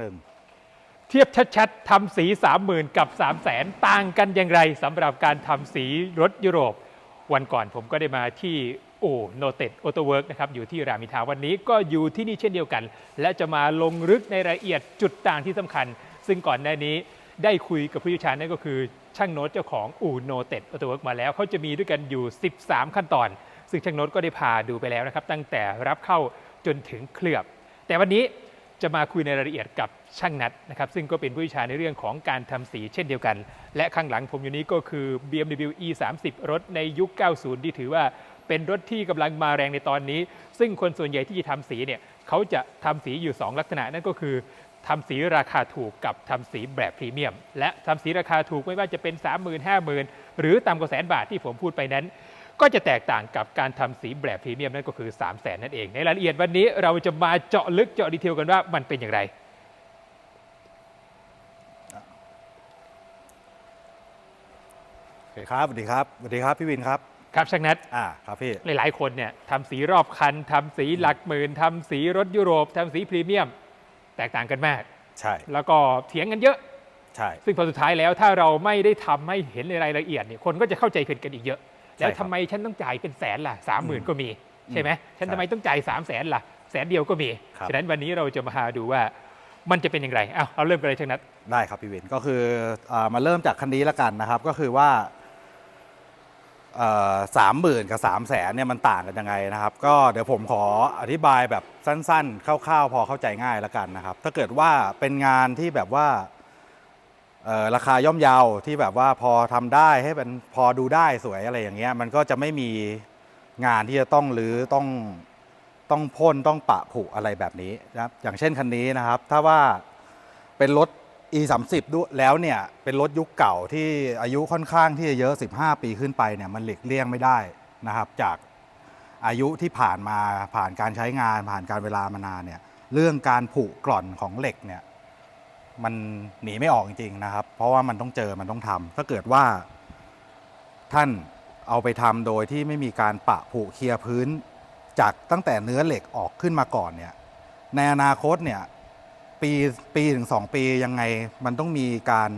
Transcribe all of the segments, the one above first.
หนึ่งเทียบชัดๆทำสี 30,000 กับ 3 0 0แสนต่างกันอย่างไรสำหรับการทำสีรถยุโรป วันก่อนผมก็ได้มาที่โอ้โนเต็ดออโตเวิร์กนะครับอยู่ที่รามอินทราวันนี้ก็อยู่ที่นี่เช่นเดียวกัน และจะมาลงลึกในรายละเอียดจุดต่างที่สำคัญ ซึ่งก่อนหน้านี้ได้คุยกับผู้เชี่ยวชาญนั่นก็คือ ช่างโน้ตเจ้าของอูโนเต็ดออโตเวิร์กมาแล้วเขาจะมีด้วยกันอยู่ 13 ขั้นตอน ซึ่งช่างโน้ตก็ได้พาดูไปแล้วนะครับตั้งแต่รับเข้าจนถึงเคลือบ แต่วันนี้ จะมาคุยในรายละเอียดกับช่างนัดนะครับซึ่งก็เป็นผู้เชี่ยวชาญในเรื่องของการทำสีเช่นเดียวกัน และข้างหลังผมอยู่นี้ก็คือ BMW E 3 0 รถในยุค 90 ที่ถือว่าเป็นรถที่กำลังมาแรงในตอนนี้ ซึ่งคนส่วนใหญ่ที่จะทำสีเนี่ยเขาจะทำสีอยู่ 2 ลักษณะนั่นก็คือทำสีราคาถูกกับทำสีแบบพรีเมียม และทำสีราคาถูกไม่ว่าจะเป็น 30,000 50,000 หรือต่ำกว่าแสนบาทที่ผมพูดไปนั้น ก็จะแตกต่างกับการทำสีแบบพรีเมียมนั่นก็คือ 3 0 0แสนนั่นเอง ในรายละเอียดวันนี้เราจะมาเจาะลึกเจาะดีเทลกันว่ามันเป็นอย่างไรโอเคครับสวัสดีครับสวัสดีครับพี่วินครับครับช่างนัดอ่าครับพี่หลายๆคนเนี่ยทำสีรอบคันทำสีหลักหมื่นทำสีรถยุโรปทำสีพรีเมียม แตกต่างกันมาก ใช่ แล้วก็เถียงกันเยอะ ใช่ซึ่งพอสุดท้ายแล้วถ้าเราไม่ได้ทำให้เห็นในรายละเอียดเนี่ยคนก็จะเข้าใจผิดกันอีกเยอะ แล้วทำไมฉันต้องจ่ายเป็นแสนล่ะสามหมื่นก็มีใช่ไหมฉันทำไมต้องจ่ายสามแสนล่ะแสนเดียวก็มีครับฉะนั้นวันนี้เราจะมาดูว่ามันจะเป็นอย่างไรเอาเอาเริ่มกันเลยช่างนัดได้ครับพี่วินก็คืออามาเริ่มจากคันนี้ละกันนะครับ ก็คือว่าสามหมื่นกับสามแสนเนี่ยมันต่างกันยังไงนะครับ ก็เดี๋ยวผมขออธิบายแบบสั้นๆ คร่าวๆ พอเข้าใจง่ายละกันนะครับ ถ้าเกิดว่าเป็นงานที่แบบว่าเอ่อ ราคาย่อมเยาวที่แบบว่าพอทำได้ให้เป็นพอดูได้สวยอะไรอย่างเงี้ยมันก็จะไม่มีงานที่จะต้องหรือต้องต้องพ่นต้องปะผุอะไรแบบนี้นะครับอย่างเช่นคันนี้นะครับ ถ้าว่าเป็นรถ e 3 0ด้วยแล้วเนี่ยเป็นรถยุคเก่าที่อายุค่อนข้างที่จะเยอะ 15 ปีขึ้นไปเนี่ยมันหลีกเลี่ยงไม่ได้นะครับ จากอายุที่ผ่านมาผ่านการใช้งานผ่านการเวลามานานเนี่ยเรื่องการผุกร่อนของเหล็กเนี่ย มันหนีไม่ออกจริงๆนะครับ เพราะว่ามันต้องเจอมันต้องทำถ้าเกิดว่าท่านเอาไปทำโดยที่ไม่มีการปะผุเคลียร์พื้น จากตั้งแต่เนื้อเหล็กออกขึ้นมาก่อนเนี่ยในอนาคตเนี่ยปีปีถึงสองปียังไงมันต้องมีการ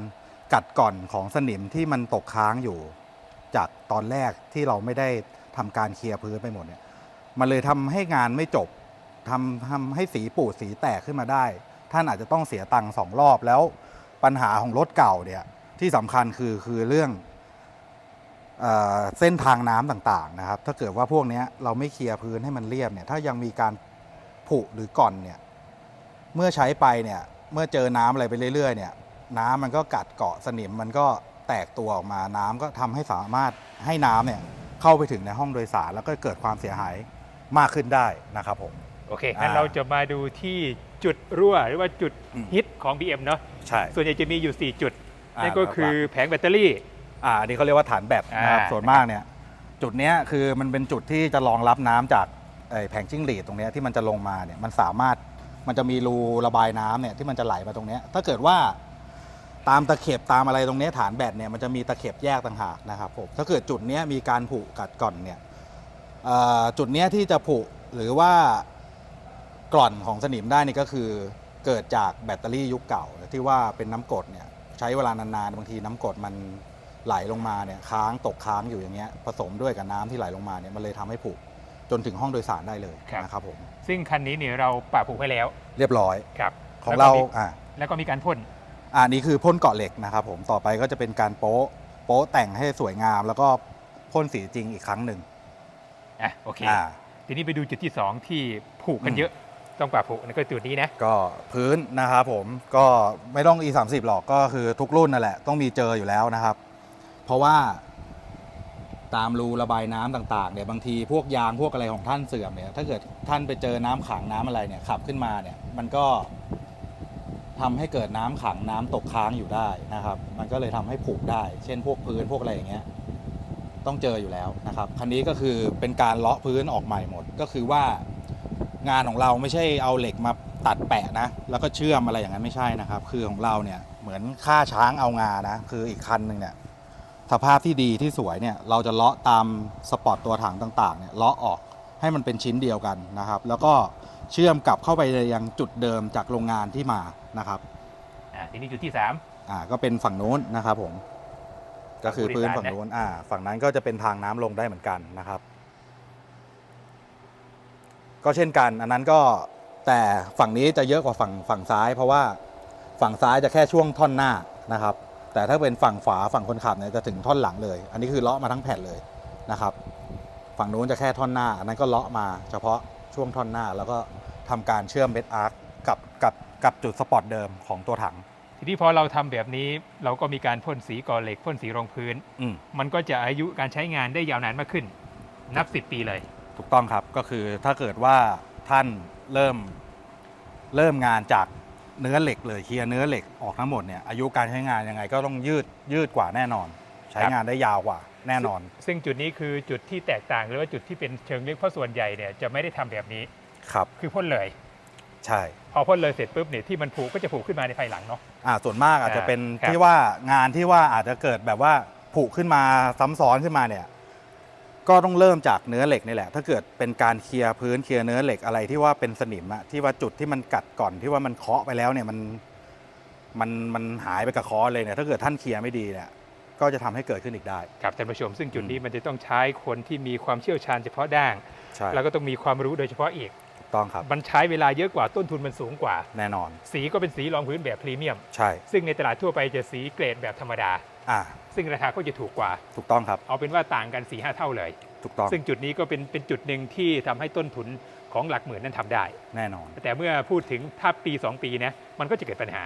กัดก่อนของสนิมที่มันตกค้างอยู่ จากตอนแรกที่เราไม่ได้ทำการเคลียร์พื้นไปหมดเนี่ยมันเลยทำให้งานไม่จบทำทำให้สีปูดสีแตกขึ้นมาได้ ท่านอาจจะต้องเสียตังค์สองรอบแล้วปัญหาของรถเก่าเนี่ยที่สำคัญคือคือเรื่องเออเส้นทางน้ำต่างๆนะครับ ถ้าเกิดว่าพวกเนี้ยเราไม่เคลียร์พื้นให้มันเรียบเนี่ยถ้ายังมีการผุหรือก่อนเนี่ยเมื่อใช้ไปเนี่ยเมื่อเจอน้ำอะไรไปเรื่อยๆเนี่ยน้ำมันก็กัดเกาะสนิมมันก็แตกตัวออกมาน้ำก็ทำให้สามารถให้น้ำเนี่ยเข้าไปถึงในห้องโดยสารแล้วก็เกิดความเสียหายมากขึ้นได้นะครับผม โอเคงั้นอ่า เราจะมาดูที่ จุดรั่วหรือว่าจุดอืมฮิตของ BM เนาะใช่ส่วนใหญ่จะมีอยู่ 4 จุดอ่านั่นก็คือแผงแบตเตอรี่ อ่าอันนี้เขาเรียกว่าฐานแบตนะครับอ่าส่วนมากเนี่ยจุดเนี้ยคือมันเป็นจุดที่จะรองรับน้ำจากไอ้แผงจิ้งหรีดตรงเนี้ยที่มันจะลงมาเนี่ยมันสามารถมันจะมีรูระบายน้ำเนี่ยที่มันจะไหลมาตรงเนี้ยถ้าเกิดว่าตามตะเข็บตามอะไรตรงเนี้ยฐานแบตเนี่ยมันจะมีตะเข็บแยกต่างหากนะครับผมถ้าเกิดจุดเนี้ยมีการผุกัดก่อนเนี่ยเอ่อจุดเนี้ยที่จะผุหรือว่า กร่อนของสนิมได้นี่ก็คือเกิดจากแบตเตอรี่ยุคเก่าที่ว่าเป็นน้ำกรดเนี่ยใช้เวลานานๆบางทีน้ำกรดมันไหลลงมาเนี่ยค้างตกค้างอยู่อย่างเงี้ยผสมด้วยกับน้ำที่ไหลลงมาเนี่ยมันเลยทำให้ผุจนถึงห้องโดยสารได้เลยครับนะครับผมซึ่งคันนี้เนี่ยเราปะผูกให้แล้ว เรียบร้อยครับของแล้วเราก็มีอ่าแล้วก็มีการพ่นอ่านี่คือพ่นเกาะเหล็กนะครับผมต่อไปก็จะเป็นการโป๊ะโป๊ะแต่งให้สวยงาม แล้วก็พ่นสีจริงอีกครั้งหนึ่งอะโอเคอ่าทีนี้ไปดูจุดที่ 2 ที่ผูกกันอืมเยอะ ต้องปะผูกนั่นก็จุดนี้นะ ก็พื้นนะครับผมก็ไม่ต้อง e 3 0หรอกก็คือทุกรุ่นนั่นแหละ ต้องมีเจออยู่แล้วนะครับ เพราะว่าตามรูระบายน้ำต่างๆเนี่ยบางทีพวกยางพวกอะไรของท่านเสื่อมเนี่ยถ้าเกิดท่านไปเจอน้ำขังน้ำอะไรเนี่ยขับขึ้นมาเนี่ยมันก็ทำให้เกิดน้ำขังน้ำตกค้างอยู่ได้นะครับ มันก็เลยทำให้ผุได้ เช่นพวกพื้นพวกอะไรอย่างเงี้ยต้องเจออยู่แล้วนะครับคันนี้ก็คือเป็นการเลาะพื้นออกใหม่หมดก็คือว่า งานของเราไม่ใช่เอาเหล็กมาตัดแปะนะ แล้วก็เชื่อมอะไรอย่างนั้นไม่ใช่นะครับ คือของเราเนี่ยเหมือนฆ่าช้างเอางานะ คืออีกคันหนึ่งเนี่ยสภาพที่ดีที่สวยเนี่ยเราจะเลาะตามสปอร์ตตัวถังต่างๆเนี่ยเลาะออกให้มันเป็นชิ้นเดียวกันนะครับ แล้วก็เชื่อมกลับเข้าไปยังจุดเดิมจากโรงงานที่มานะครับอ่าทีนี้จุดที่อ่าก็เป็นฝั่งโน้นนะครับผมก็คือพื้นฝั่งโน้นอ่าฝั่งนั้นก็จะเป็นทางน้ำลงได้เหมือนกันนะครับ ก็เช่นกัน อันนั้นก็แต่ฝั่งนี้จะเยอะกว่าฝั่งฝั่งซ้าย เพราะว่าฝั่งซ้ายจะแค่ช่วงท่อนหน้านะครับ แต่ถ้าเป็นฝั่งขวาฝั่งคนขับเนี่ยจะถึงท่อนหลังเลย อันนี้คือเลาะมาทั้งแผ่นเลยนะครับ ฝั่งนู้นจะแค่ท่อนหน้า อันนั้นก็เลาะมาเฉพาะช่วงท่อนหน้า แล้วก็ทำการเชื่อมเบสอาร์คกับกับกับจุดสปอร์ตเดิมของตัวถัง3ทีนี้พอเราทำแบบนี้เราก็มีการพ่นสีก่อเหล็กพ่นสีรองพื้นอืมมันก็จะอายุการใช้งานได้ยาวนานมากขึ้น นับ 10 ปีเลย ถูกต้องครับก็คือถ้าเกิดว่าท่านเริ่มเริ่มงานจากเนื้อเหล็กเลยเคลียร์เนื้อเหล็กออกทั้งหมดเนี่ยอายุการใช้งานยังไงก็ต้องยืดยืดกว่าแน่นอน ใช้งานได้ยาวกว่าแน่นอน ซึ่งจุดนี้คือจุดที่แตกต่างหรือว่าจุดที่เป็นเชิงลึกเพราะส่วนใหญ่เนี่ยจะไม่ได้ทำแบบนี้ครับคือพ่นเลย ใช่ พอพ่นเลยเสร็จปุ๊บเนี่ยที่มันผุก็จะผุขึ้นมาในภายหลังเนาะอ่าส่วนมากอาจจะเป็นครับที่ว่างานที่ว่าอาจจะเกิดแบบว่าผุขึ้นมาซ้ำซ้อนขึ้นมาเนี่ย ก็ต้องเริ่มจากเนื้อเหล็กนี่แหละ ถ้าเกิดเป็นการเคลียร์พื้นเคลียร์เนื้อเหล็กอะไรที่ว่าเป็นสนิมอะที่ว่าจุดที่มันกัดก่อนที่ว่ามันเคาะไปแล้วเนี่ยมันมันมันหายไปกับเคอเลยเนี่ยถ้าเกิดท่านเคลียร์ไม่ดีเนี่ยก็จะทำให้เกิดขึ้นอีกได้ ครับท่านผู้ชมซึ่งจุดนี้มันจะต้องใช้คนที่มีความเชี่ยวชาญเฉพาะด้านใช่แล้วก็ต้องมีความรู้โดยเฉพาะอีกถูกต้องครับมันใช้เวลาเยอะกว่าต้นทุนมันสูงกว่าแน่นอน สีก็เป็นสีรองพื้นแบบพรีเมียม ใช่ ซึ่งในตลาดทั่วไปจะสีเกรดแบบธรรมดาอ่า ซึ่งราคาก็จะถูกกว่า ถูกต้องครับ เอาเป็นว่าต่างกัน4ีหเท่าเลย ถูกต้อง ซึ่งจุดนี้ก็เป็นเป็นจุดหนึ่งที่ทำให้ต้นทุนของหลักหมื่นนั้นทำได้ แน่นอน แต่เมื่อพูดถึงถ้าปี 2 ปีนะมันก็จะเกิดปัญหา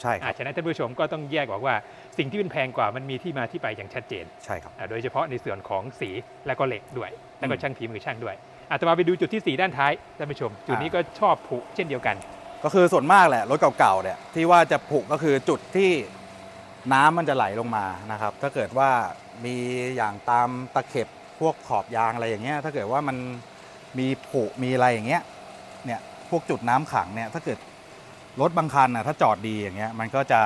ใช่คอารับ ฉะนั้นท่านผู้ชมก็ต้องแยกบอกว่าสิ่งที่เป็นแพงกว่ามันมีที่มาที่ไปอย่างชัดเจนใช่ครับ อ่าโดยเฉพาะในส่วนของสีและก็เหล็กด้วย แล้วก็อืมช่างฝีมือช่างด้วยอาตมาไปดูจุดที่ 4 ด้านท้ายท่านผู้ชม จุดนี้อ่าก็ชอบผุเช่นเดียวกัน ก็คือส่วนมากแหละรถเก่าๆเนี่ยที่ว่าจะผุก็คือจุดที่ น้ำมันจะไหลลงมานะครับ ถ้าเกิดว่ามีอย่างตามตะเข็บพวกขอบยางอะไรอย่างเงี้ย ถ้าเกิดว่ามันมีผุมีอะไรอย่างเงี้ย เนี่ยพวกจุดน้ำขังเนี่ยถ้าเกิดรถบางคันนะถ้าจอดดีอย่างเงี้ยมันก็จะ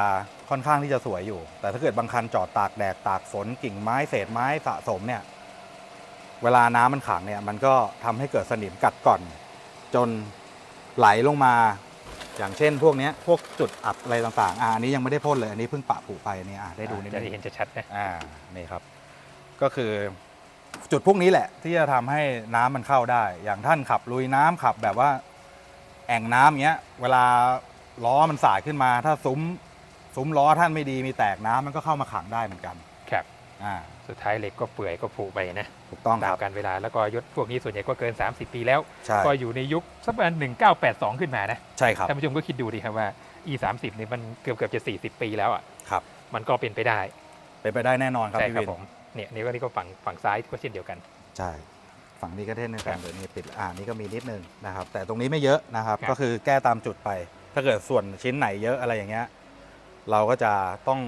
ค่อนข้างที่จะสวยอยู่ แต่ถ้าเกิดบางคันจอดตากแดดตากฝนกิ่งไม้เศษไม้สะสมเนี่ยเวลาน้ำมันขังเนี่ยมันก็ทำให้เกิดสนิมกัดก่อน จนไหลลงมา อย่างเช่นพวกเนี้ยพวกจุดอับอะไรต่างๆอ่าอันนี้ยังไม่ได้พ่นเลยอันนี้เพิ่งปะผุไปนี่อะได้ดูนิดจะนึได้งเห็นชัดๆนะอ่านี่ครับ ก็คือ จุดพวกนี้แหละ ที่จะทำให้น้ำมันเข้าได้ อย่างท่านขับลุยน้ำขับแบบว่า แอ่งน้ำเงี้ย เวลาล้อมันสายขึ้นมา ถ้าซุ้มซุ้มล้อท่านไม่ดีมีแตกน้ำมันก็เข้ามาขังได้เหมือนกัน ครับ อ่า สุดท้ายเหล็กก็เปื่อยก็ผุไปนะถูกต้องคตารัมบการเวลาแล้วก็ยศพวกนี้ส่วนใหญ่ก็เกิน 30 ปีแล้ว ใช่ก็อยู่ในยุคสักประมาณ1982 ขึ้นมานะใช่ครับท่านผู้ชมก็คิดดูดิครับว่า e 3 0นี่มันเกือบเกือบจะ 40 ปีแล้วอะครับ มันก็เป็นไปได้เป็นไปได้แน่นอนครับใช่พี่ครับวินผมเนี่ยนี่ก็นี่ก็ฝั่งฝั่งซ้ายก็เช่นเดียวกัน ใช่ฝั่งนี้ก็เท่นนึงครักับนเดี๋ยวนี้ปิดอ่านี่ก็มีนิดนึงนะครับ แต่ตรงนี้ไม่เยอะนะครับ ครับ ก็คือแก้ตามจุดไป ถ้าเกิดส่วนชิ้นไหนเยอะอะไรอย่างเงี้ยเราก็จะต้อง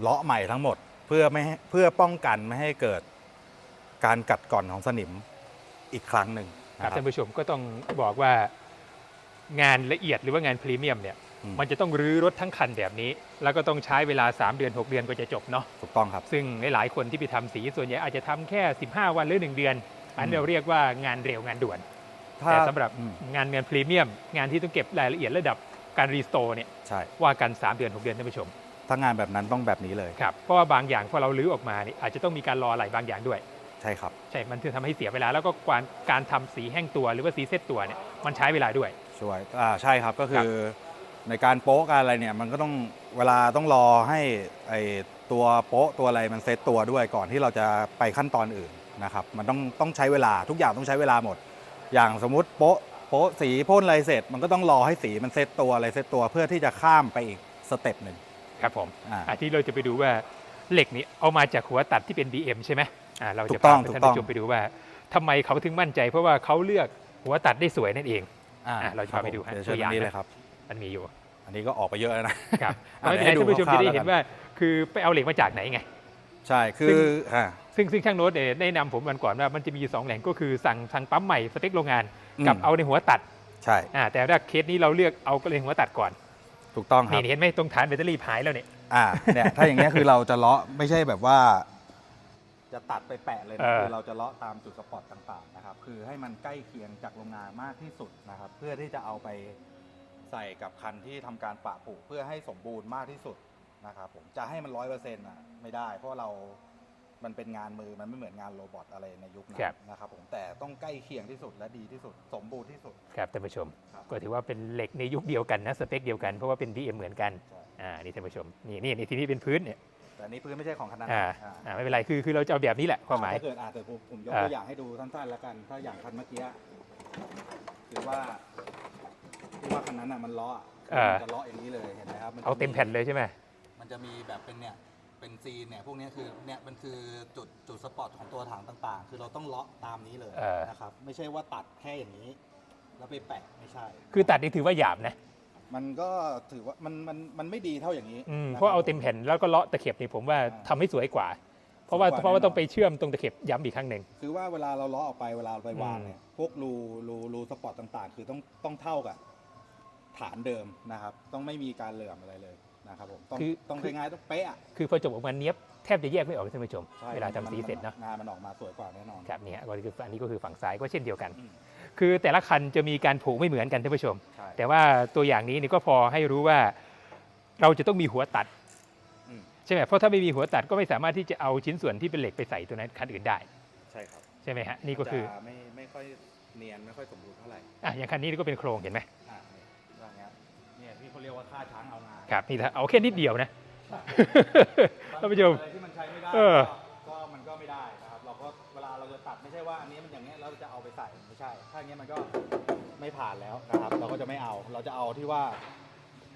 เลาะใหม่ทั้งหมด เพื่อไม่ให้เพื่อป้องกันไม่ให้เกิดการกัดก่อนของสนิมอีกครั้งหนึ่งครันะบครัท่าบนผู้ชมก็ต้องบอกว่างานละเอียดหรือว่างานพรีเมียมเนี่ยอืมมันจะต้องรื้อรถทั้งคันแบบนี้ แล้วก็ต้องใช้เวลา 3 เดือน 6 เดือนก็จะจบเนาะถูกต้องครับ ซึ่งหลายๆคนที่ไปทำสีส่วนใหญ่อาจจะทำแค่ 15 วันหรือ 1 เดือน อันนี้เราเรียกว่างานเร็วงานด่วนถ้าแต่สำหรับอืมงานงานพรีเมียม งานที่ต้องเก็บรายละเอียดระดับการรีสโตร์เนี่ยใช่ว่ากัน 3 เดือน 6 เดือนท่านผู้ชม ถ้างานแบบนั้นต้องแบบนี้เลย ครับเพราะว่าบางอย่างพอเราลื้อออกมาเนี่ยอาจจะต้องมีการรออะไรบางอย่างด้วย ใช่ครับ ใช่ มันถึงทำให้เสียเวลาแล้วก็การการทำสีแห้งตัวหรือว่าสีเซตตัวเนี่ยมันใช้เวลาด้วย ช่วยอ่าใช่ครับก็คือในการโป๊ะการอะไรเนี่ยมันก็ต้องเวลาต้องรอให้ไอตัวโป๊ะตัวอะไรมันเซตตัวด้วยก่อนที่เราจะไปขั้นตอนอื่นนะครับมันต้องต้องใช้เวลาทุกอย่างต้องใช้เวลาหมด อย่างสมมุติโป๊ะโป๊ะสีพ่นอะไรเสร็จ มันก็ต้องรอให้สีมันเซตตัวอะไรเซตตัวเพื่อที่จะข้ามไปอีกสเต็ปหนึ่ง ครับผมอ่า อะที่เราจะไปดูว่าเหล็กนี้เอามาจากหัวตัดที่เป็น BM ใช่ไหมอ่าเราถูจะกต้พาองท่านถูกต้อง ผู้ชมไปดูว่าทำไมเขาถึงมั่นใจ เพราะว่าเขาเลือกหัวตัดได้สวยนั่นเอง อ่าอะเราจะพาไปดูฮะเดี๋ยวเชิญตัวอย่างตรงนี้เลยครับ มันมีอยู่ อันนี้ก็ออกไปเยอะแล้วนะ ครับอะไม่เป็นไรเดี๋ยวให้ดูท่านผู้ชมจะได้คร่าวๆเห็นว่า คือไปเอาเหล็กมาจากไหนไง ใช่คืซึ่อง อ่า ซึ่งซึ่งช่างโน้ตเนี่ยได้นำผมวันก่อนว่ามันจะมีสองแหล่งก็คือสั่งสั่งปั๊มใหม่สเต็กโรงงานอืมกับเอาในหัวตัดใช่ อ่าแต่ถ้าเคสนี้เราเลือกเอาในหัวตัดก่อน ถูกต้องครับ นี่เห็นไหมตรงฐานแบตเตอรี่หายแล้วเนี่ย อ่าเนี่ยถ้าอย่างเงี้ยคือเราจะเลาะไม่ใช่แบบว่า จะตัดไปแปะเลยเอนะอคือเราจะเลาะตามจุดสปอตต่างๆนะครับ คือให้มันใกล้เคียงจากโรงงานมากที่สุดนะครับ เพื่อที่จะเอาไปใส่กับคันที่ทำการปะผุเพื่อให้สมบูรณ์มากที่สุดนะครับผมจะให้มันร้อยเปอร์เซ็นต์อะไม่ได้ เพราะเรา มันเป็นงานมือมันไม่เหมือนงานโรบอทอะไรในยุคนั้ครับนนะครับผมแต่ต้องใกล้เคียงที่สุดและดีที่สุด สมบูรณ์ที่สุด ครับท่านผู้ชม ครับ ก็ถือว่าเป็นเหล็กในยุคเดียวกันนะสเปคเดียวกันเพราะว่าเป็น BM เหมือนกันใช่อ่านี่ท่านผู้ชมนี่นี่นี่ทีนี้เป็นพื้นเนี่ยแต่อันนี้พื้นไม่ใช่ของคณะอ่าอ่าอ่าไม่เป็นไรคือคือเราจะเอาแบบนี้แหละความหมาย ถ้าเกิดอาจจะผมผมยกอ่าตัวอย่างให้ดูสั้นๆแล้วกัน ถ้าอย่างคันเมื่อกี้คือว่าที่ว่าคันนั้นอะมันล้ออะคือมันจะล้ออย่างนี้เลยเห็นไหมครับนจะเอาเต็มแผ่นเลยใช่ไหมมันจะมีแบบเป็นเนี่ย เป็นซีนเนี่ยพวกเนี้ยคือเนี่ยมันคือจุดจุดสปอตของตัวถังต่างๆ คือเราต้องเลาะตามนี้เลยเออ นะครับไม่ใช่ว่าตัดแค่อย่างนี้ แล้วไปแปะไม่ใช่ คือตัดนี่ถือว่าหยาบนะมันก็ถือว่ามันมันมันไม่ดีเท่าอย่างนี้อืมนคบ เพราะเอาเต็มแผ่นแล้วก็เลาะตะเข็บนี่ผมว่าอ่าทำให้สวยกว่า เพราะว่าสวยกว่าเพราะว่าแน่นอน ต้องไปเชื่อมตรงตะเข็บย้ำอีกครั้งหนึ่ง คือว่าเวลาเราเลาะออกไปเวลาเราไปวางอืมเนี่ยพวกรูรูรูสปอตต่างๆ คือต้องต้องเท่ากับฐานเดิมนะครับ ต้องไม่มีการเหลื่อมอะไรเลย นะครับผมต้องต้องเป็นไงต้องเป๊ะอะคือพอจบออกมาเนี้ยบแทบจะแยกไม่ออกเลยท่านผู้ชม ใช่เวลาทำสีเสร็จเนาะงานมันออกมาสวยกว่าแน่นอน ครับเนี่ยก็คืออันนี้ก็คือฝั่งซ้ายก็เช่นเดียวกัน อืม คือแต่ละคันจะมีการผูกไม่เหมือนกันท่านผู้ชม ใช่ แต่ว่าตัวอย่างนี้นี่ก็พอให้รู้ว่าเราจะต้องมีหัวตัดอืม ใช่ไหมเพราะถ้าไม่มีหัวตัดก็ไม่สามารถที่จะเอาชิ้นส่วนที่เป็นเหล็กไปใส่ตัวนั้นคันอื่นได้ใช่ครับใช่ไหมฮะนี่ก็คือจะไม่ไม่ค่อยเนียนไม่ค่อยสมบูรณ์เท่าไหร่อะอย่างคันนี้ก็เป็นโครงเห็นไหม เนี่ยที่เขาเรียกว่าฆ่าช้างเอางานครับนี่ถ้าเอาแค่นิดเดียวนะท่านผู้ชมอะไรที่มันใช้ไม่ได้เออก็ก็มันก็ไม่ได้นะครับเราก็เวลาเราจะตัดไม่ใช่ว่าอันนี้มันอย่างเงี้ยเราจะเอาไปใส่ไม่ใช่ ถ้าอย่างเงี้ยมันก็ไม่ผ่านแล้วนะครับ เราก็จะไม่เอาเราจะเอาที่ว่า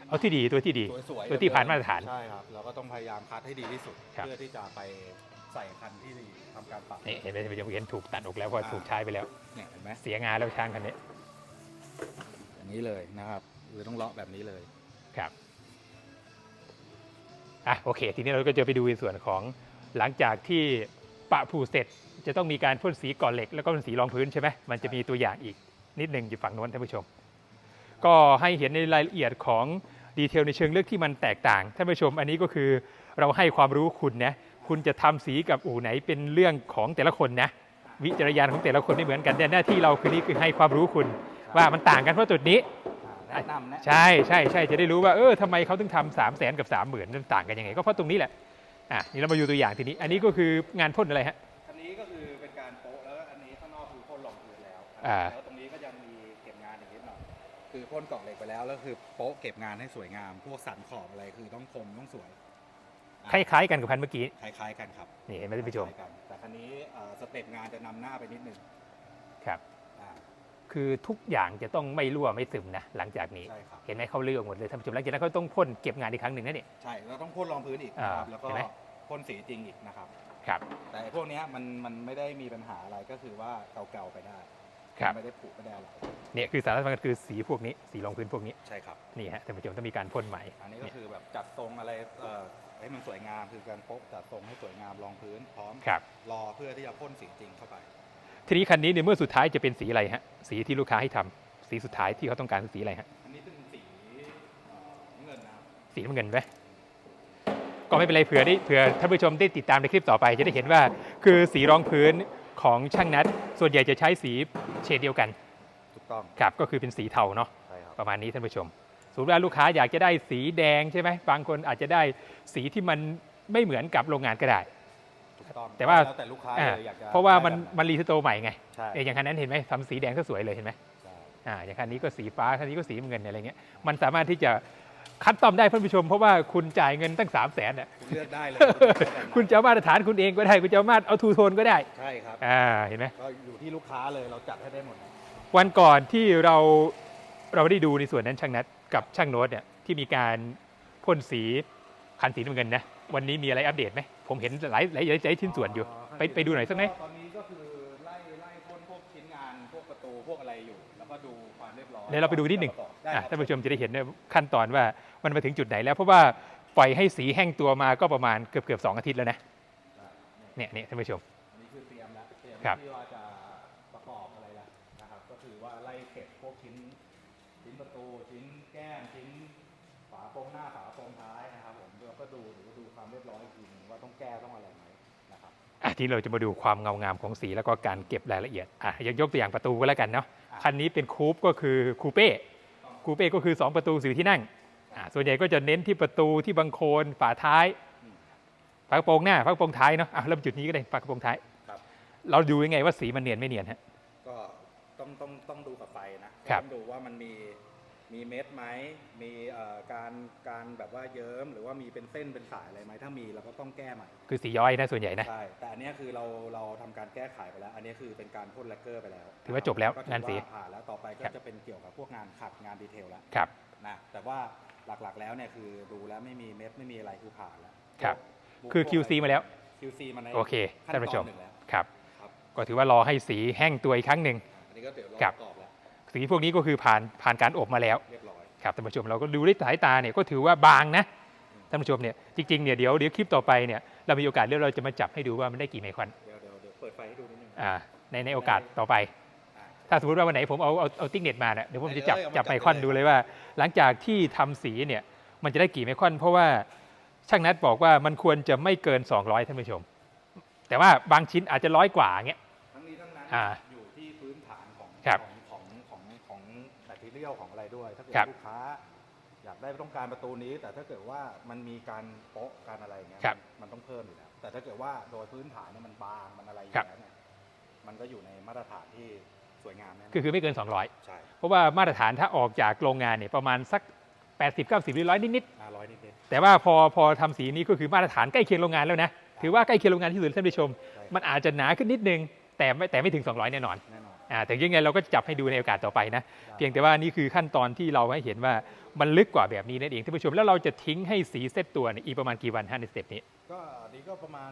เอาที่ดีตัวที่ดี สวยๆตัวที่ผ่านมาตรฐานใช่ครับเราก็ต้องพยายามคัดให้ดีที่สุด ครับ เพื่อที่จะไปใส่คันที่ทำการปรับนี่เห็นไหมท่านผู้ชมเห็นถูกตัดออกแล้วเพราะถูกใช้ไปแล้ว เนี่ยเห็นไหมเสียงานแล้วช้างคันนี้อย่างนี้เลยนะครับ หรือต้องเลาะแบบนี้เลย ครับอะโอเค ทีนี้เราก็จะไปดูในส่วนของหลังจากที่ปะผูเสร็จจะต้องมีการพ่นสีก่อนเหล็ก แล้วก็พ่นสีรองพื้นใช่ไหมมันจะมีตัวอย่างอีกนิดหนึ่งอยู่ฝั่งโน้นท่านผู้ชม ก็ให้เห็นในรายละเอียดของดีเทลในเชิงลึกที่มันแตกต่างท่านผู้ชม อันนี้ก็คือเราให้ความรู้คุณนะคุณจะทำสีกับอู่ไหนเป็นเรื่องของแต่ละคนนะ วิจารณญาณของแต่ละคนไม่เหมือนกันแต่หน้าที่เราคือนี่คือให้ความรู้คุณ ว่ามันต่างกันเพราะจุดนี้ แนะนำนะใช่ใช่ใช่จะได้รู้ว่าเออทำไมเขาถึงทำสามแสนกับสามหมื่นมันต่างกันยังไง ก็เพราะตรงนี้แหละอะนี่เรามาดูตัวอย่างทีนี้ อันนี้ก็คืองานพ่นอะไรฮะอันนี้ก็คือเป็นการโป๊ะแล้วก็อันนี้ข้างนอกคือพ่นรองพื้นแล้วอ่าแล้วตรงนี้ก็ยังมีเก็บงานอีกนิดหน่อยคือพ่นกล่องเหล็กไปแล้วแล้วคือโป๊ะเก็บงานให้สวยงาม พวกสันขอบอะไรคือต้องคมต้องสวยคล้ายๆกันกับคันเมื่อกี้คล้ายๆกันครับนี่เห็นไหมท่านผู้ชมคล้ายๆกันแต่คันนี้เอ่อสเต็ปงานจะนำหน้าไปนิดนึงครับอ่า คือทุกอย่างจะต้องไม่รั่วไม่ซึมนะหลังจากนี้ ใช่ครับ เห็นไหมเขาเลือกหมดเลยท่านผู้ชมหลังจากนั้นเขาต้องพ่นเก็บงานอีกครั้งหนึ่งนะเนี่ย ใช่เราต้องพ่นรองพื้นอีกนะครับ อ่าแล้วก็เห็นไหม พ่นสีจริงอีกนะครับ ครับ แต่พวกเนี้ยมันมันไม่ได้มีปัญหาอะไรก็คือว่าเก่าๆไปได้ครับ ไม่ได้ผุไม่ได้อะไรเนี่ยคือสาระสำคัญคือสีพวกนี้สีรองพื้นพวกนี้ใช่ครับ นี่ฮะท่านผู้ชมต้องมีการพ่นใหม่อันนี้ก็เนี่ยคือแบบจัดทรงอะไรเอ่อให้มันสวยงามคือการโป๊ะจัดทรงให้สวยงามรองพื้นพร้อม ครับ รอเพื่อที่จะพ่นสีจริงเข้าไป ทีนี้คันนี้เนี่ยเมื่อสุดท้ายจะเป็นสีอะไรฮะสีที่ลูกค้าให้ทำสีสุดท้ายที่เขาต้องการคือสีอะไรฮะอันนี้เป็นสีเอ่อเงินนะครับสีน้ำเงินไหมก็ไม่เป็นไรเผื่อได้เผื่อท่านผู้ชมได้ติดตามในคลิปต่อไป จะได้เห็นว่าคือสีรองพื้นของช่างนัด ส่วนใหญ่จะใช้สีเฉดเดียวกันถูกต้องครับก็คือเป็นสีเทาเนาะใช่ครับประมาณนี้ท่านผู้ชมสมมติว่าลูกค้าอยากจะได้สีแดงใช่ไหมบางคนอาจจะได้สีที่มันไม่เหมือนกับโรงงานก็ได้ ถูกต้องแต่ว่าแล้วแต่ลูกค้าอ่าเลยอยากจะเพราะว่ามันได้แบบไหมันรีสโตร์ใหม่ไงใช่เอออย่างคันนั้นเห็นไหมทำสีแดงก็สวยเลยเห็นไหมใช่อ่าอย่างคันนี้ก็สีฟ้าคันนี้ก็สีน้ำเงินอะไรเงี้ยมันสามารถที่จะคัดตอมได้ท่านผู้ชม เพราะว่าคุณจ่ายเงินตั้ง3 0 0แสนอะคุณเลือกได้เลย คุณจะเอามาตรฐานคุณเองก็ได้ คุณจะเอามาตรเอาทูโทนก็ได้ ใช่ครับอ่าเห็นไหมก็อยู่ที่ลูกค้าเลยเราจัดให้ได้หมด วันก่อนที่เราเราได้ดูในส่วนนั้นช่างนัดกับช่างโน้ตเนี่ยที่มีการพ่นสีคันสีน้ำเงินนะวันนี้มีอะไรอัปเดตไหม ผมเห็นหลายหลายหลายหลายชิ้นส่วนอยู่ ไปไปดูหน่อยสักไหมตอนนี้ก็คือไล่ไล่พ่นพวกชิ้นงานพวกประตูพวกอะไรอยู่ แล้วก็ดูความเรียบร้อยเดี๋ยวเราไปดูนิดหนึ่งได้อะครับท่านผู้ชมจะได้เห็นว่าขั้นตอนว่ามันมาถึงจุดไหนแล้ว เพราะว่าปล่อยให้สีแห้งตัวมาก็ประมาณเกือบเกือบสองอาทิตย์แล้วนะได้เนี่ยเนี่ยเนี่ยท่านผู้ชมอันนี้คือเตรียมแล้วเตรียมครับ ว่าต้องแก้ต้องอะไรไหมนะครับอะที่เราจะมาดูความเงางามของสีแล้วก็การเก็บรายละเอียดอะยังยกตัวอย่างประตูก็แล้วกันเนาะอะคันนี้เป็นคูปก็คือคูเป้คูเป้ก็คือ 2 ประตูสี่ที่นั่งอะส่วนใหญ่ก็จะเน้นที่ประตูที่บังโคลนฝาท้ายฝากระโปรงหน้าฝากระโปรงท้ายเนาะอะเริ่มจุดนี้ก็ได้ฝากระโปรงท้ายครับเราดูยังไงว่าสีมันเนียนไม่เนียนฮะก็ต้องต้องต้องดูกับไฟนะครับต้องดูว่ามันมี มีเม็ดไหมมีเอ่อการการแบบว่าเยิ้มหรือว่ามีเป็นเส้นเป็นสายอะไรไหมถ้ามีเราก็ต้องแก้ใหม่ คือสีย้อยนะส่วนใหญ่นะใช่แต่อันเนี้ยคือเราเราทำการแก้ไขไปแล้ว อันเนี้ยคือเป็นการพ่นแลกเกอร์ไปแล้ว ถือว่าจบแล้วก็ถืองานสีว่ผ่านแล้วต่อไปก็ครับจะเป็นเกี่ยวกับพวกงานขัดงานดีเทลแล้วครับนะแต่ว่าหลักๆแล้วเนี่ยคือดูแล้วไม่มีเม็ดไม่มีอะไรคือผ่านแล้วครับพวกคือพวก QC มาแล้ว QC มาในโอเคขั้นท่านผู้ชตอมนหนึ่งแล้วครับครับก็ถือว่ารอให้สีแห้งตัวอีกครั้งหนึ่งอันนี้ก็เดี๋ยวรอครับประกอบแล้ว สีพวกนี้ก็คือผ่านผ่านการอบมาแล้วเรียบร้อยครับท่านผู้ชมเราก็ดูด้วยสายตาเนี่ยก็ถือว่าบางนะท่านผู้ชมเนี่ยจริงๆเนี่ยเดี๋ยวเดี๋ยวคลิปต่อไปเนี่ยเรามีโอกาสเดี๋ยวเราจะมาจับให้ดูว่ามันได้กี่ไมครอนเดี๋ยวเดี๋ยวเดี๋ยวเปิดไฟให้ดูนิดนึงอ่าในในโอกาสต่อไปอ่าถ้าสมมติว่าวันไหนผมเอาเอาเอาติ๊กเน็ตมาเนี่ยเดี๋ยวผมจะจับได้เลยเอามาจับจับไมครอนเลยดูเลยว่า หลังจากที่ทำสีเนี่ยมันจะได้กี่ไมครอน เพราะว่าช่างนัดบอกว่ามันควรจะไม่เกิน 200ท่านผู้ชม แต่ว่าบางชิ้นอาจจะร้อยกว่าเงี้ย ทั้งนี้ทั้งนั้นอ่าอยู่ที่พื้นฐานของครับ ของของของของ แบตเตอรี่ของอะไรด้วย ถ้าเกิดครับลูกค้า อยากได้ต้องการประตูนี้ แต่ถ้าเกิดว่ามันมีการโป๊ะการอะไรเงี้ยครับมันต้องเพิ่มอยู่แล้วแต่ถ้าเกิดว่าโดยพื้นฐานเนี่ยมันบางมันอะไรอยู่ครับ แล้วเนี่ยมันก็อยู่ในมาตรฐานที่สวยงามแน่นอนคือคือไม่เกิน 200 ใช่เพราะว่ามาตรฐานถ้าออกจากโรงงานเนี่ยประมาณสัก 80 90หรือร้อยนิดห้าร้อยนิดนิดๆแต่ว่าพอพอทำสีนี้ก็คือมาตรฐานใกล้เคียงโรงงานแล้วนะ ถือว่าใกล้เคียงโรงงานที่สุดท่านผู้ชมใช่มันอาจจะหนาขึ้นนิดนึง แต่ไม่แต่ไม่ถึง 200 แน่นอน แน่นอนอ่า แต่ยังไงเราก็จับให้ดูในโอกาสต่อไปนะได้เพียงแต่ว่านี่คือขั้นตอนที่เราให้เห็นว่ามันลึกกว่าแบบนี้นั่นเองท่านผู้ชมแล้วเราจะทิ้งให้สีเซตตัวเนี่ยอีกประมาณกี่วันฮะในสเต็ปนี้ก็นี่ก็ประมาณ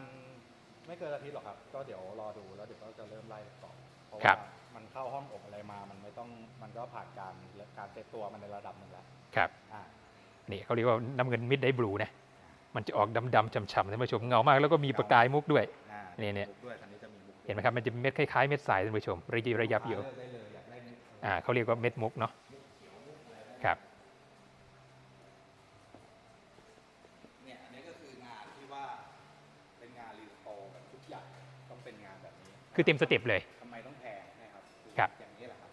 ไม่เกินอาทิตย์หรอกครับ ก็เดี๋ยวรอดูแล้วเดี๋ยวก็จะเริ่มไล่ต่อเพราะครัว่าบมันเข้าห้องอบอะไรมา มันไม่ต้องมันก็ผ่านการการเซตตัวมันในระดับหนึ่งแล้วครับอ่านี่เขาเรียกว่าน้ำเงินมิดได้บลูนะมันจะออกดำๆฉ่ำๆท่านผู้ชมเงามากแล้วก็มีประกายมุกด้วยอ่าเนี่ยเนี่ย มุกด้วยคันนี้จะมีมุกเห็นไหมครับมันจะเป็นเม็ดคล้ายๆเม็ดสายท่านผู้ชม ระยิบระยับอยู่เลือกได้เลยอยากได้มุกอ่าเขาเรียกว่าเม็ดมุกเนาะครับเนี่ยอันนี้ก็คืองานที่ว่าเป็นงานรีสโตร์แบบทุกอย่างต้องเป็นงานแบบนี้ คือเต็มสเต็ปเลยทำไมต้องแพงนะครับครับอย่างนี้แหละครับ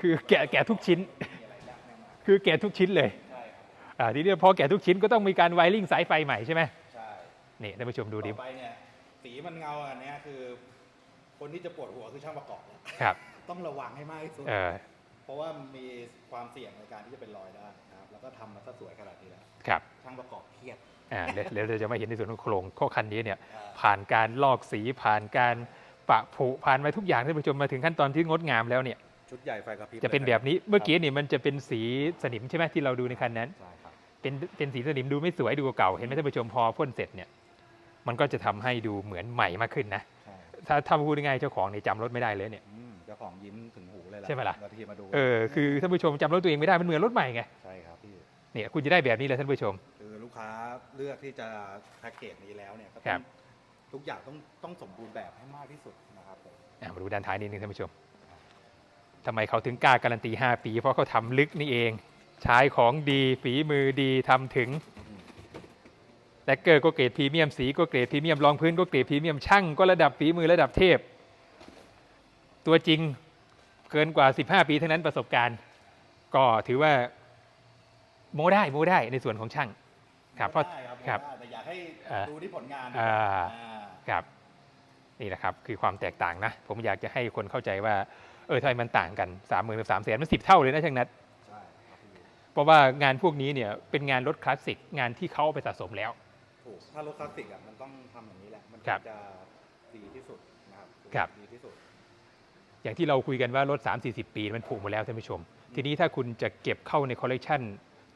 คือแกะแกะทุกชิ้นไม่มีอะไรยากแน่นอนคือแกะทุกชิ้นเลยใช่ครับอ่าทีนี้พอแกะทุกชิ้นก็ต้องมีการไวริ่งสายไฟใหม่ใช่ไหมใช่นี่ท่านผู้ชมดูดิต่อไปเนี่ยสีมันเงาอันเนี้ยคือ คนที่จะปวดหัวคือช่างประกอบเนี่ยครับ ต้องระวังให้มากที่สุด เออ เพราะว่ามันมีความเสี่ยงในการที่จะเป็นรอยได้นะครับ แล้วก็ทำมาซะสวยขนาดนี้แล้วครับ ช่างประกอบเครียด อ่าเดี๋ยวเดี๋ยวเราจะมาเห็นในส่วนของโครงข้อคันนี้เนี่ยอ่าผ่านการลอกสีผ่านการปะผุผ่านไปทุกอย่างท่านผู้ชมมาถึงขั้นตอนที่งดงามแล้วเนี่ย ชุดใหญ่ไฟกระพริบจะเป็นแบบนี้เมื่อกี้นี่มันจะเป็นสีสนิมใช่ไหมที่เราดูในคันนั้น ใช่ครับ เป็นเป็นสีสนิมดูไม่สวยดูเก่าเห็นไหมท่านผู้ชมพอพ่นเสร็จเนี่ย มันก็จะทำให้ดูเหมือนใหม่มากขึ้นนะใช่ ถ้าถ้าพูดง่ายๆเจ้าของเนี่ยจำรถไม่ได้เลยเนี่ย อืมเจ้าของยิ้มถึงหูเลยล่ะใช่ไหมล่ะนาทีมาดูเออคือท่านผู้ชมจำรถตัวเองไม่ได้มันเหมือนรถใหม่ไงใช่ครับพี่ เนี่ยคุณจะได้แบบนี้เลยท่านผู้ชม คือลูกค้าเลือกที่จะแพ็กเกจนี้แล้วเนี่ยก็ครัต้อบ งทุกอย่างต้องต้องสมบูรณ์แบบให้มากที่สุดนะครับผมอะมาดูด้านท้ายนิดนึงท่านผู้ชมทำไมเขาถึงกล้าการันตี 5 ปี เพราะเขาทำลึกนี่เอง ใช้ของดีฝีมือดีทำถึง แลกเกอร์ก็เกรดพรีเมียมสีก็เกรดพรีเมียมรองพื้นก็เกรดพรีเมียมช่างก็ระดับฝีมือระดับเทพ ตัวจริงเกินกว่า 15 ปีเท่านั้นประสบการณ์ ก็ถือว่าโมได้โมได้ในส่วนของช่าง ครับเพราะได้ครับครับได้แต่อยากให้อ่าดูที่ผลงานอ่าอ่าครับนี่แหละครับคือความแตกต่างนะ ผมอยากจะให้คนเข้าใจว่า เออทำไมมันต่างกันสามหมื่นกับสามแสนมันสิบเท่าเลยนะช่างนัดใช่ครับพี่เพราะว่างานพวกนี้เนี่ยเป็นงานรถคลาสสิกงานที่เขาเอาไปสะสมแล้ว ถูกถ้ารถคลาสสิกอะมันต้องทำอย่างนี้แหละ มันครับจะดีที่สุดนะครับครับ ดีที่สุด อย่างที่เราคุยกันว่ารถ 3 4 0 ปีมันผูกหมดแล้วท่านผู้ชม ทีนี้ถ้าคุณจะเก็บเข้าในคอลเลกชัน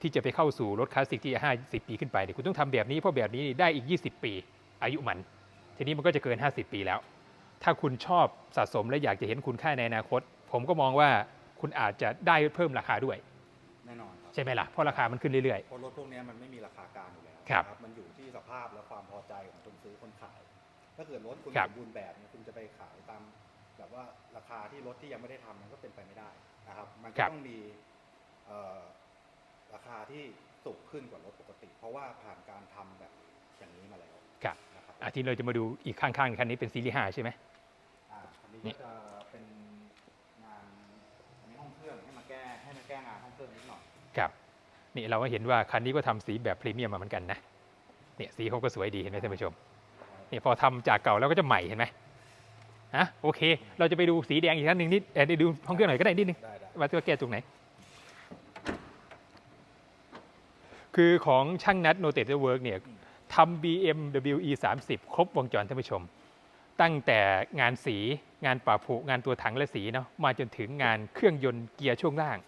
ที่จะไปเข้าสู่รถคลาสสิกที่50 ปีขึ้นไปเนี่ยคุณต้องทำแบบนี้เพราะแบบนี้ได้อีก 20 ปี อายุมัน ทีนี้มันก็จะเกิน 50 ปีแล้ว ถ้าคุณชอบสะสมและอยากจะเห็นคุณค่าในอนาคต ผมก็มองว่าคุณอาจจะได้เพิ่มราคาด้วย แน่นอนครับใช่ไหมล่ะเพราะราคามันขึ้นเรื่อย เพราะรถพวกเนี้ยมันไม่มีราคากลางอยู่แล้ว ครับนะมันอยู่ที่สภาพและความพอใจของคนซื้อคนขาย ถ้าเกิดรถคุณครับสมบูรณ์แบบเนี่ยคุณจะไปขายตามแบบว่าราคาที่รถที่ยังไม่ได้ทำมันก็เป็นไปไม่ได้นะครับ มันครัก็บต้องมีเอ่อราคาที่สูงขึ้นกว่ารถปกติ เพราะว่าผ่านการทำแบบอย่างนี้มาแล้วครับนะครับอะทีนี้เราจะมาดูอีกข้างๆคันนี้เป็นซีรีส์5ใช่ไหม อ่าอันนี้นี่ ก็จะเป็นงานอันนี้ห้องเครื่องให้มาแก้ให้มาแก้งานห้องเครื่องนิดหน่อยครับ นี่เราก็เห็นว่าคันนี้ก็ทำสีแบบพรีเมียมมาเหมือนกันนะเนี่ยสีเขาก็สวยดีเห็นไหมท่านผู้ชมเนี่ยพอทำจากเก่าแล้วก็จะใหม่เห็นไหมฮะโอเค เราจะไปดูสีแดงอีกครั้งหนึ่งนิดเออได้ดูห้องเครื่องหน่อยก็ได้นิดนึงว่าตัวแก้ตรงไหน คือของช่างนัดโนเต t เวิร์กเนี่ยทำ BMW E 3 0ครบวงจรท่านผู้ชม ตั้งแต่งานสีงานป่าผุงานตัวถังและสีเนาะมาจนถึงงานเครื่องยนต์เกียร์ช่วงล่าง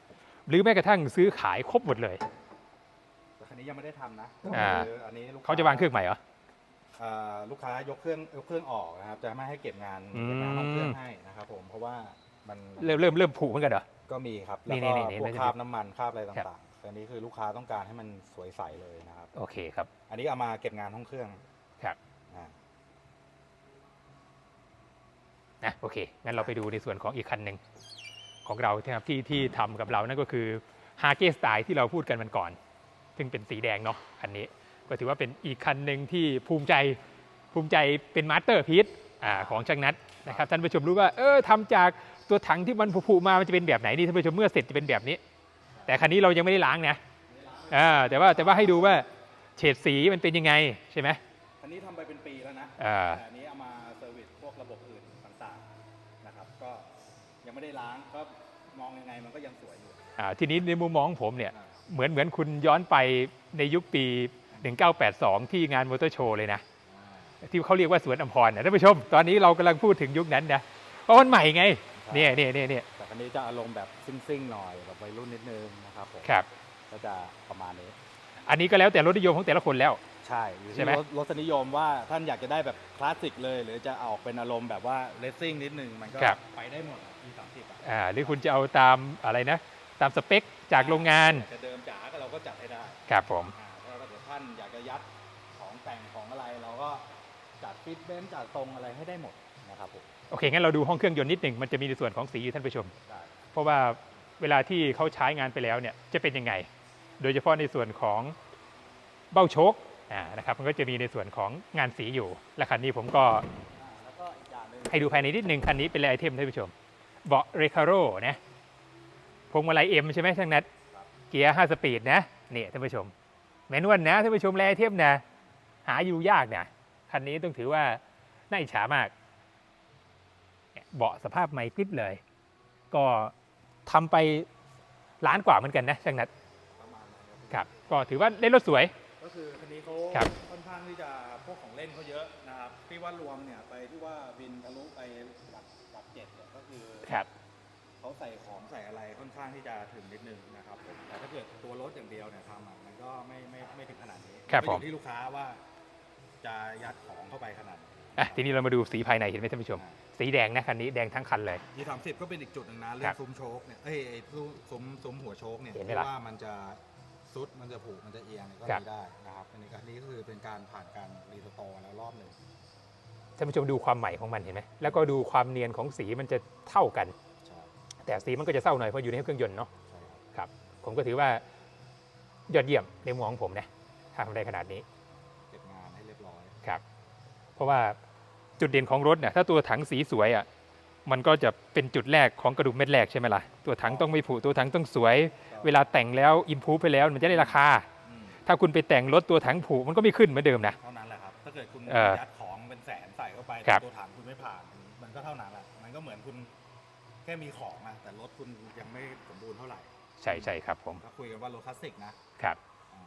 หรือแม้กระทั่งซื้อขายครบหมดเลย แต่คันนี้ยังไม่ได้ทำนะอ่า คืออันนี้ลูกค้เขาจะวางเครื่องใหม่เหรออ่าลูกค้ายกเครื่องยกเครื่องออกนะครับ จะไม่ให้เก็บงานอืม เก็บงานห้องเครื่องให้นะครับผม เพราะว่ามันเริ่มเริ่มเริ่มผุเหมือนกันเหรอ ก็มีครับนี่แล้วก็นี่นี่พวกนี่คราบน้ำมันคราบอะไรครับ ต่างๆแต่อันนี้คือลูกค้าต้องการให้มันสวยใสเลยนะครับ โอเคครับ อันนี้เอามาเก็บงานห้องเครื่องครับ อ่า นะโอเค งั้นเราไปดูในส่วนของอีกคันหนึ่ง ของเราที่ครับที่ที่ทำกับเรานั่นก็คือฮาร์เกสไตล์ที่เราพูดกันมันก่อน ซึ่งเป็นสีแดงเนาะคันนี้ก็ถือว่าเป็นอีกคันหนึ่งที่ภูมิใจภูมิใจเป็นมาสเตอร์พีซของช่างนัดนะครับท่านผู้ชมรู้ว่าเออทำจากตัวถังที่มันผุๆมามันจะเป็นแบบไหนนี่ท่านผู้ชมเมื่อเสร็จจะเป็นแบบนี้ แต่คันนี้เรายังไม่ได้ล้างนะอ่าแต่ว่าแต่ว่าให้ดูว่าเฉดสีมันเป็นยังไงใช่ไหมอันนี้ทำไปเป็นปีแล้วนะอ่าแต่อันนี้เอามาเซอร์วิสพวกระบบอื่นต่างๆนะครับ ก็ ยังไม่ได้ล้างก็มองยังไงมันก็ยังสวยอยู่ อ่าทีนี้ในมุมมองของผมเนี่ยอ่าเหมือนเหมือนคุณย้อนไปในยุคปี 1982 ที่งานมอเตอร์โชว์เลยนะ ที่เขาเรียกว่าสวนอัมพรนะท่านผู้ชม ตอนนี้เรากำลังพูดถึงยุคนั้นนะเพราะมันใหม่ไงเนี่ยเนี่ยเนี่ยเนี่ยแต่คันนี้จะอารมณ์แบบซิ่งๆหน่อยแบบวัยรุ่นนิดนึงนะครับผมครับ ก็จะประมาณนี้ อันนี้ก็แล้วแต่รถนิยมของแต่ละคนแล้ว ใช่อยู่ใช่ที่ไหมรถรสนิยมว่าท่านอยากจะได้แบบคลาสสิกเลย หรือจะออกเป็นอารมณ์แบบว่าเลสซิ่งนิดนึง มันก็ครับ ไปได้หมดมีสามสิบอะอ่าหรือคุณจะเอาตามอะไรนะ ตามสเปคจากโรงงานจะเดิมจ๋าก็เราก็จัดให้ได้ครับผม อ่าถ้าเกิดท่านอยากจะยัดของแต่งของอะไรเราก็จัดฟิตเบนจัดทรงอะไรให้ได้หมดนะครับผมโอเคงั้นเราดูห้องเครื่องยนต์นิดหนึ่งมันจะมีในส่วนของสีอยู่ท่านผู้ชม ได้เพราะว่าเวลาที่เขาใช้งานไปแล้วเนี่ยจะเป็นยังไง โดยเฉพาะในส่วนของเบ้าโชคอ่า นะครับมันก็จะมีในส่วนของงานสีอยู่ และคันนี้ผมก็ให้ดูภายในนิดหนึ่งคันนี้เป็นไอเทมท่านผู้ชม เบาะเรคาโร่นะพวงมาลัยเอ็มใช่ไหมช่างนัดเกียร์5สปีดนะนี่ท่านผู้ชมแมนนวลนะท่านผู้ชมแลไอเทมนะหาอยู่ยากนะคันนี้ต้องถือว่าน่าอิจฉามากเบาะสภาพใหม่กริบเลย ก็ทำไปล้านกว่าเหมือนกันนะช่างนัดครับก็ถือว่าเล่นรถสวย ก็คือคันนี้เขาครับ ค่อนข้างที่จะพวกของเล่นเขาเยอะนะครับที่ว่ารวมเนี่ยไปที่ว่าบินทะลุไปหลักหลักเจ็ดเนี่ยก็คือครับ เขาใส่ของใส่อะไรค่อนข้างที่จะถึงนิดนึงนะครับผมแต่ถ้าเกิดตัวรถอย่างเดียวเนี่ยทำอะมันก็ไม่ไม่ไม่ถึงขนาดนี้ครับก็ผอมยู่ที่ลูกค้าว่า จะยัดของเข้าไปขนาดไหนอะทีนี้เรามาดูสีภายในเห็นไหมท่านผู้ชม สีแดงนะคันนี้แดงทั้งคันเลย ยี่สามสิบก็เป็นอีกจุดหนึ่งนะเรื่คอรังบซุ้มโชคเนี่ยเอ้ยไอ้ซุ้มซุ้มซุ้มหัวโชคเนี่ยเห็นไหมที่ล่ะ ว่ามันจะ ซุดมันจะผุมันจะเอียงเนี่ยก็ครับ มีได้นะครับอันนี้ก็อันนี้ก็คือเป็นการผ่านการรีสโตร์แล้วรอบหนึ่งท่านผู้ชมดูความใหม่ของมันเห็นไหมแล้วก็ดูความเนียนของสีมันจะเท่ากัน ใช่แต่สีมันก็จะเศร้าหน่อยเพราะอยู่ในเครื่องยนต์เนาะใช่ครับครับผมก็ถือว่ายอดเยี่ยมในมุมของผมนะถ้าทำได้ขนาดนี้ เก็บงานให้เรียบร้อย ครับ เพราะว่าจุดเด่นของรถเนี่ยถ้าตัวถังสีสวยอะ มันก็จะเป็นจุดแรกของกระดุมเม็ดแรกใช่ไหมล่ะ ตัวถังต้องไม่ผุตัวถังต้องสวย เวลาแต่งแล้วอิมพูไปแล้วมันจะได้ราคาอืมถ้าคุณไปแต่งรถตัวถังผุมันก็ไม่ขึ้นเหมือนเดิมนะ เท่านั้นแหละครับถ้าเกิดคุณเออยัดของเป็นแสนใส่เข้าไปครับ แต่ตัวถังคุณไม่ผ่าน มันก็เท่านั้นแหละมันก็เหมือนคุณแค่มีของนะแต่รถคุณยังไม่สมบูรณ์เท่าไหร่ใช่ใช่ครับผมถ้าคุยกันว่ารถคลาสสิกนะครับอ่า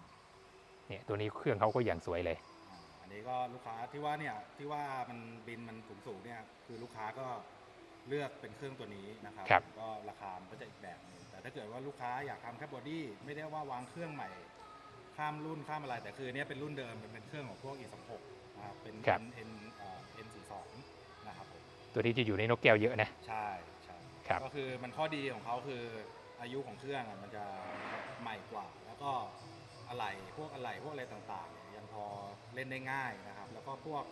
เนี่ยตัวนี้เครื่องเขาก็อย่างสวยเลย อ่าอันนี้ก็ลูกค้าที่ว่าเนี่ยที่ว่ามันบินมันสูงสูงๆเนี่ยคือลูกค้าก็ เลือกเป็นเครื่องตัวนี้นะครับครับ ก็ราคามันก็จะอีกแบบหนึงแต่ถ้าเกิดว่าลูกค้าอยากทำแค่บอดี้ไม่ได้ว่าวางเครื่องใหม่ ข้ามรุ่นข้ามอะไรแต่คืออนเนี้ยเป็นรุ่นเดิมเป็นเป็นเครื่องของพวก e 2 6นะครับเป็น ครับ N N เอ่อ N 4 2นะครับผมตัวนี้จะอยู่ในนกแก้วเยอะนะ ใช่ใช่ครับ ก็คือมันข้อดีของเขาคืออายุของเครื่องอะมันจะใหม่กว่า แล้วก็อะไหล่พวกอะไหล่พวกอะไรต่างๆเนี่ยยังพอเล่นได้ง่ายนะครับ แล้วก็พวก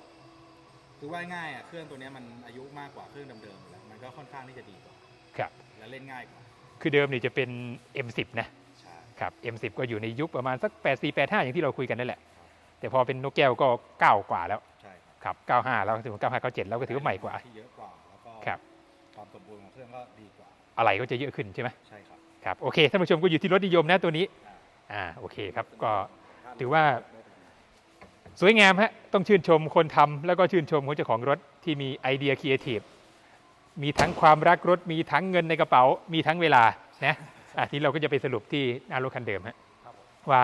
คือว่าง่ายอะเครื่องตัวเนี้ยมันอายุมากกว่าเครื่องเดิมๆอยู่แล้วมัน ก็ค่อนข้างที่จะดีกว่าครับ และเล่นง่ายกว่า คือเดิมนี่จะเป็น M10 นะใช่ครับ M10 ก็อยู่ในยุคประมาณสัก 84 85 อย่างที่เราคุยกันนั่นแหละ แต่พอเป็นนกแก้วก็ก้าวกว่าแล้วใช่ครับ 95 แล้วถึง95 97 แล้วก็ถือว่าใหม่กว่า ที่เยอะกว่าแล้วก็ครับ ความสมบูรณ์ของเครื่องก็ดีกว่า อะไรก็จะเยอะขึ้นใช่ไหมใช่ครับครับ โอเค ท่านผู้ชมก็อยู่ที่รถนิยมนะตัวนี้ อ่า โอเคครับ ก็ถือว่าสวยงามฮะ ต้องชื่นชมคนทำแล้วก็ชื่นชมคนเจ้าของรถที่มีไอเดียครีเอทีฟ มีทั้งความรักรถมีทั้งเงินในกระเป๋า มีทั้งเวลานะอะทีนี้เราก็จะไปสรุปที่หน้ารถคันเดิมฮะว่า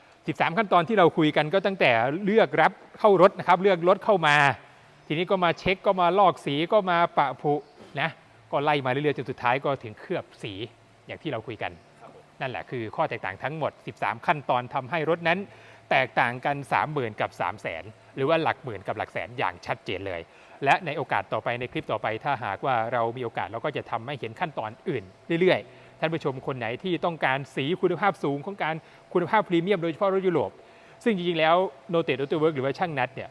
13 ขั้นตอนที่เราคุยกันก็ตั้งแต่เลือกรับเข้ารถนะครับ เลือกรถเข้ามา ทีนี้ก็มาเช็คก็มาลอกสีก็มาปะผุนะก็ไล่มาเรื่อยๆจนสุดท้ายก็ถึงเคลือบสีอย่างที่เราคุยกัน นั่นแหละคือข้อแตกต่างทั้งหมด 13 ขั้นตอนทำให้รถนั้น แตกต่างกัน 30,000 กับ 3 0 0 0 0 0 หรือว่าหลักหมื่นกับหลักแสนอย่างชัดเจนเลย และในโอกาสต่อไปในคลิปต่อไป ถ้าหากว่าเรามีโอกาสเราก็จะทำให้เห็นขั้นตอนอื่นเรื่อยๆ ท่านผู้ชมคนไหนที่ต้องการสีคุณภาพสูงของการคุณภาพพรีเมียมโดยเฉพาะรถยุโรป ซึ่งจริงๆแล้วโนเต a อ u โตเวิร์กหรือว่าช่างนัดเนี่ย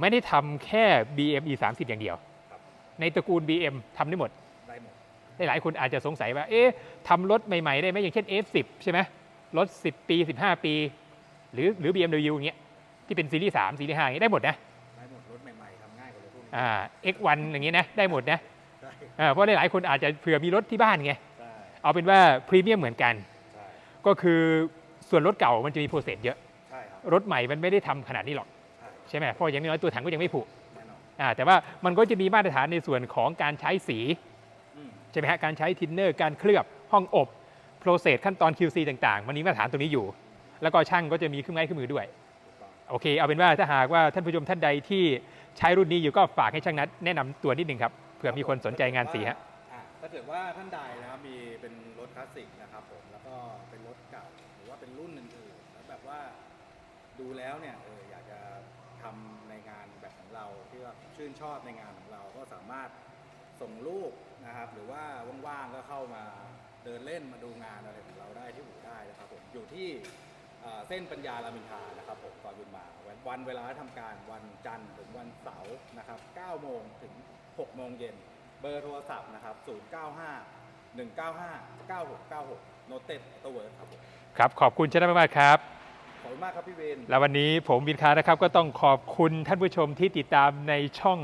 ไม่ได้ทำแค่ BME 30 อย่างเดียว ในตระกูล BM ทำได้หมดได้หมดหลายๆคนอาจจะสงสัยว่า เอ๊ะทำรถใหม่ ๆ ได้ไหมอย่างเช่น F10 ใช่ไหมรถ 10 ปี 15 ปี หรือหรือ BMW อย่างเงี้ย ที่เป็นซีรีส์3ซีรีส์5อย่างเงี้ยได้หมดนะได้หมดรถใหม่ๆทำง่ายกว่ารถพวกนี้อ่า X1 อย่างเงี้ยนะได้หมดนะได้อ่าเพราะหลายๆคนอาจจะเผื่อมีรถที่บ้านไงได้เอาเป็นว่าพรีเมียมเหมือนกันใช่ก็คือส่วนรถเก่ามันจะมีโปรเซสเยอะใช่ครับรถใหม่มันไม่ได้ทำขนาดนี้หรอกใช่ใช่ไหมเพราะอย่างน้อยตัวถังก็ยังไม่ผุแน่นอนอ่าแต่ว่ามันก็จะมีมาตรฐานในส่วนของการใช้สีอืมใช่ไหมฮะการใช้ทินเนอร์การเคลือบห้องอบโปรเซสขั้นตอน QC ต่าง ๆ มันมีมาตรฐานตรงนี้อยู่ แล้วก็ช่างก็จะมีเครื่องไม้เครื่องมือด้วยถูกต้อง โอเค เอาเป็นว่าถ้าหากว่าท่านผู้ชมท่านใดที่ใช้รุ่นนี้อยู่ก็ฝากให้ช่างนัดแนะนำตัวนิดนึงครับเผื่อมีคนสนใจงานสีฮะ อ่ถ้าเกิดว่าท่านใดนะครับมีเป็นรถคลาสสิกนะครับผมแล้วก็เป็นรถเก่าหรือว่าเป็นรุ่นอื่นๆแล้วแบบว่าดูแล้วเนี่ยเอออยากจะทำในงานแบบของเราที่ว่าชื่นชอบในงานของเราก็สามารถส่งรูปนะครับหรือว่าว่างๆก็เข้ามาเดินเล่นมาดูงานอะไรของเราได้ที่อู่ได้นะครับผมอยู่ที่ เอ่อเส้นปัญญารามอินทรานะครับผมก่อนบุญมาวันวันเวลาทำการวันจันทร์ถึงวันเสาร์นะครับ9โมงถึง 6 โมงเย็น เบอร์โทรศัพท์นะครับ 095 195 9696 โนเต็ดตัวเวิร์ครับผมครับ ขอบคุณชนะมากๆครับ ขอบคุณมากครับพี่เวนแล้ววันนี้ผมวินคานะครับก็ต้องขอบคุณท่านผู้ชมที่ติดตามในช่อง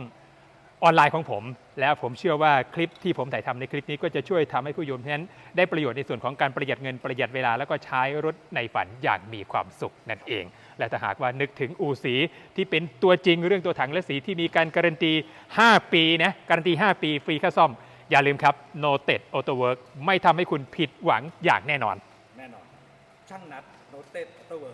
ออนไลน์ของผม แล้วผมเชื่อว่าคลิปที่ผมถ่ายทำในคลิปนี้ก็จะช่วยทำให้ผู้ชมนั้นได้ประโยชน์ในส่วนของการประหยัดเงินประหยัดเวลา แล้วก็ใช้รถในฝันอย่างมีความสุขนั่นเอง และถ้าหากว่านึกถึงอูสีที่เป็นตัวจริงเรื่องตัวถังและสีที่มีการการันตี 5 ปีนะการันตี 5 ปีฟรีค่าซ่อม อย่าลืมครับ n o t e d Auto Work ไม่ทำให้คุณผิดหวังอย่างแน่นอน แน่นอนช่างนัดโนเต็ดตัว